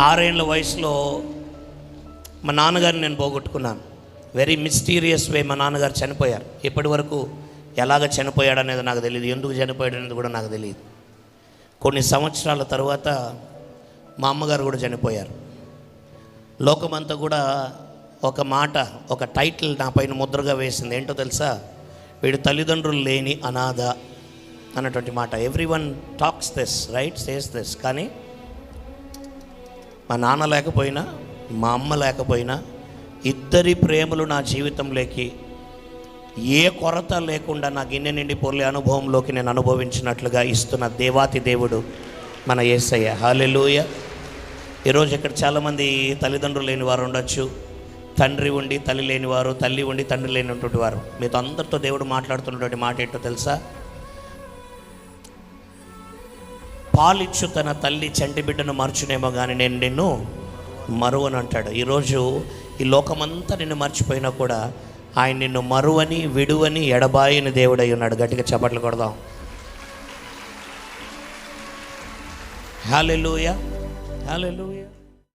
ఆరేళ్ళ వయసులో మా నాన్నగారిని నేను పోగొట్టుకున్నాను. వెరీ మిస్టీరియస్ వే మా నాన్నగారు చనిపోయారు. ఇప్పటి వరకు ఎలాగ చనిపోయాడు అనేది నాకు తెలియదు. ఎందుకు చనిపోయాడు అనేది కూడా నాకు తెలియదు. కొన్ని సంవత్సరాల తర్వాత మా అమ్మగారు కూడా చనిపోయారు. లోకమంతా కూడా ఒక మాట ఒక టైటిల్ నా పైన ముద్రగా వేసింది. ఏంటో తెలుసా? వీడు తల్లిదండ్రులు లేని అనాథ అన్నటువంటి మాట. Everyone talks this right says this కానీ మా నాన్న లేకపోయినా మా అమ్మ లేకపోయినా ఇద్దరి ప్రేమలు నా జీవితంలోకి ఏ కొరత లేకుండా నా గిన్నె నిండి పొర్లే అనుభవంలోకి నేను అనుభవించినట్లుగా ఇస్తున్న దేవాతి దేవుడు మన యేసయ్య హాలెలూయ ఈరోజు ఇక్కడ చాలామంది తల్లిదండ్రులు లేని వారు ఉండొచ్చు. తండ్రి ఉండి తల్లి లేనివారు తల్లి ఉండి తండ్రి లేనటువంటి వారు. మీతో అందరితో దేవుడు మాట్లాడుతున్నటువంటి మాట ఏంటో తెలుసా? పాలిచ్చు తన తల్లి చంటి బిడ్డను మర్చునేమో కానీ నేను నిన్ను మరువని అంటాడు. ఈరోజు ఈ లోకమంతా నిన్ను మర్చిపోయినా కూడా ఆయన నిన్ను మరువని విడువని ఎడబాయిని దేవుడై ఉన్నాడు. గట్టిగా చప్పట్లు కొడదాం. Hallelujah hallelujah